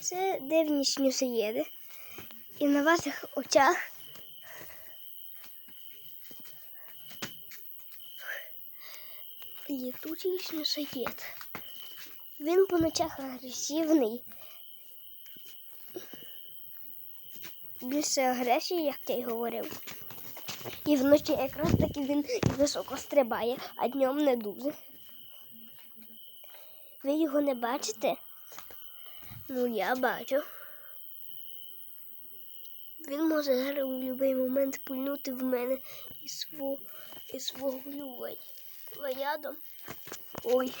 Це дивні снюсоєди. І на ваших очах літучий снюсоєд. Він по ночах агресивний. Більше агресії, як я й говорив. І вночі якраз таки він високо стрибає, а днем не дуже. Ви його не бачите? Ну, я бачу. Він може зараз у будь-який момент пульнути в мене і свого, і свого глювання. ядом. Ой,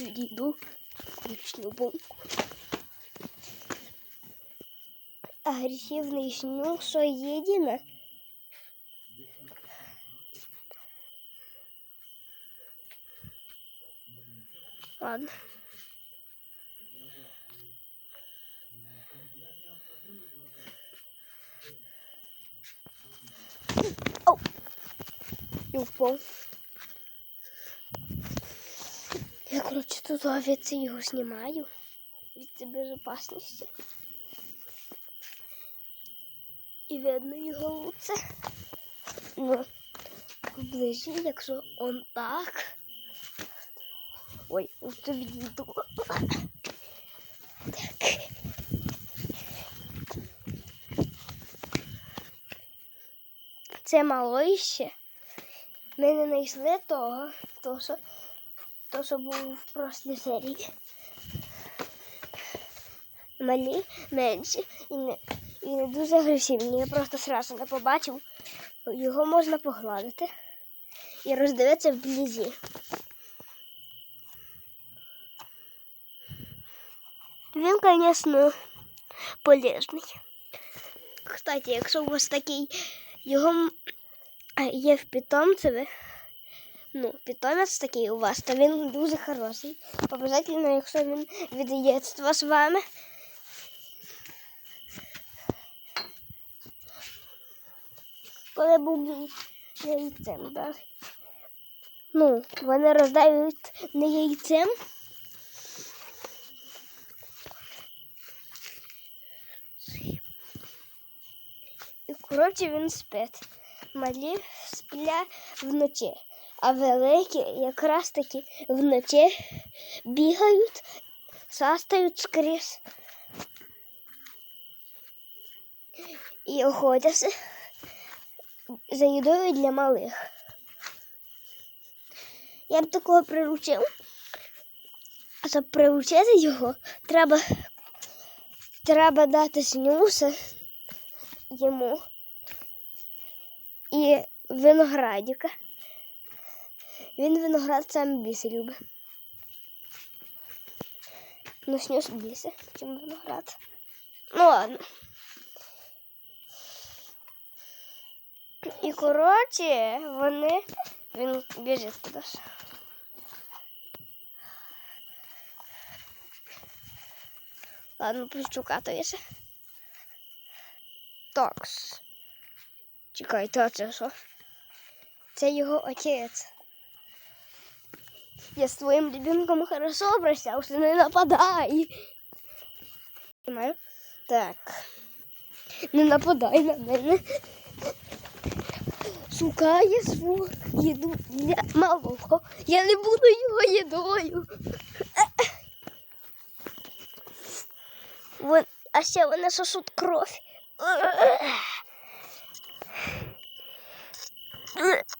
відійду. Включну бомбу. Агресивний снюх, що єдине. Ладно. Оу. І впав. Я, коротше, тут звідси його знімаю. Від це безопасності. І видно його лучше. Ну, вближі, якщо он так. Ой, лучше відійду. Так. Це малище. Ми не знайшли того, то, що, то, що був в прошлій серії. Малі, менші і не, і не дуже агресивні. Я просто сразу не побачив. Його можна погладити і роздивитися вблизі. Він, звісно, полезний. Кстати, якщо у вас такий його є в питомцеві, ну, питомець такий у вас, то він дуже хороший. Обов'язково, якщо він від дитинства з вами. Коли був яйцем, так. Ну, вони рождають не яйцем. Коротше він спить. Малі спля вночі, а великі якраз таки вночі бігають, састають скрізь і охотяться за їдою для малих. Я б такого приручив. А щоб приручити його, треба, треба дати снюса йому і виноградика. Він виноград сам більше любить. Ну, снюс більше, ніж виноград. Ну ладно. І коротше, вони. Він біжить кудись. Ладно, пущу катаюся. Такс. Чекайте, а це що? Це його отець. Я з твоїм ребенком хорошо обращався, не нападай. Так. Не нападай на мене. Шукає свою їду для малого. Я не буду його їдою. А ще вони сосуть кров. Ugh.